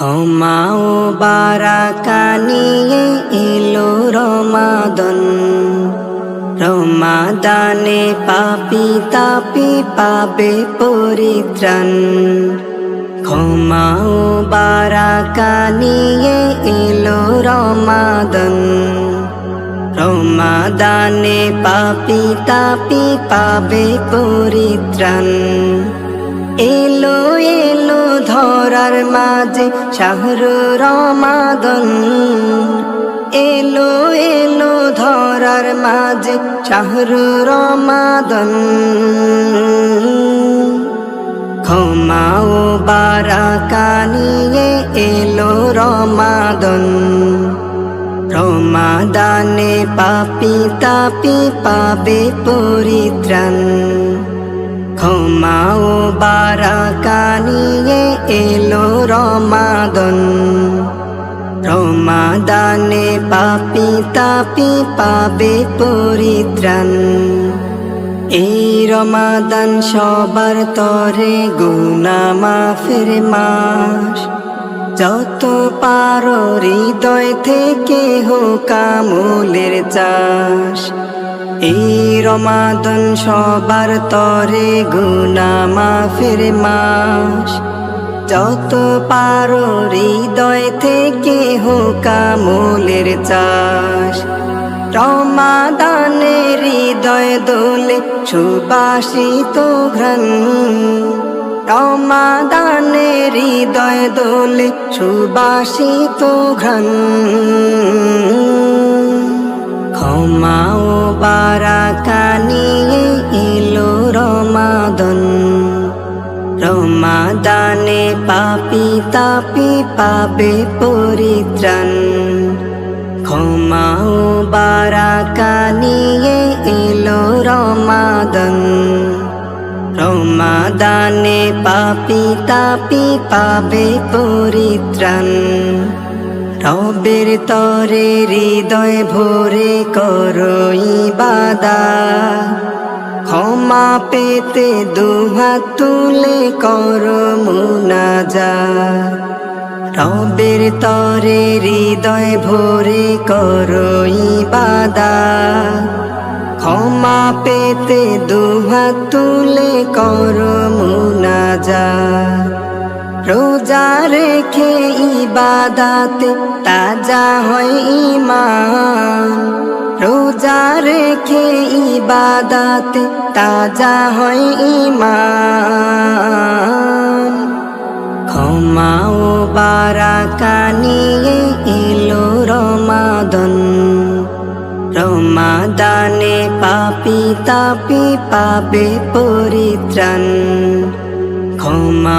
ক্ষমাও বারাকা নিয়ে এলো রমাদন। রমাদানে পাপি তাপি পাবে পরিত্রাণ। ক্ষমাও বারাকা নিয়ে এলো রমাদন। রমাদানে পাপি তাপি পাবে পরিত্রাণ। এলো এলো ধরার মাঝে শাহরু রমাদন। এলো এলো ধরার মাঝে শাহরু রমাদন। ক্ষমাও বারাকা নিয়ে এলো রমাদন। রমাদানে পাপি তাপি পাবে পরিত্রাণ। ক্ষমাও বারাকা নিয়ে এলো রমাদন। রমাদানে পাপি তাপি পাবে পরিত্রাণ। এই রমাদান সবার তরে গুনা মাফের মাস। যত পারো হৃদয় থেকে হোক আমলের চাষ। এই রমাদন সবার তরে গুনা মাফের মাস। যত পারো হৃদয় থেকে হোক আমলের চাষ। রমাদানে হৃদয় দোলে সুবাসিত ঘ্রাণ। রমাদানে হৃদয় দোলে সুবাসিত ঘ্রাণ। ক্ষমাও বারাকা নিয়ে এলো রমাদন। রমাদানে পাপি তাপি পাবে পরিত্রাণ। ক্ষমাও বারাকা নিয়ে এলো রমাদন। রমাদানে পাপি তাপি পাবে পরিত্রাণ। রবের তরে হৃদয় ভরে করো ইবাদা। ক্ষমা পেতে দুহাত তুলে করো মুনাজা রবের তরে হৃদয় ভরে করো ইবাদা ক্ষমা পেতে দুহাত তুলে করো মুনাজা রোজা রেখে ইবাদাতে তাজা হয় ইমান রেখে ইবাদাতে তাজা হয় ইমান ক্ষমাও বারাকা নিয়ে এলো রমাদন। রমাদানে পাপি তাপি পাবে পরিত্রাণ। ক্ষমা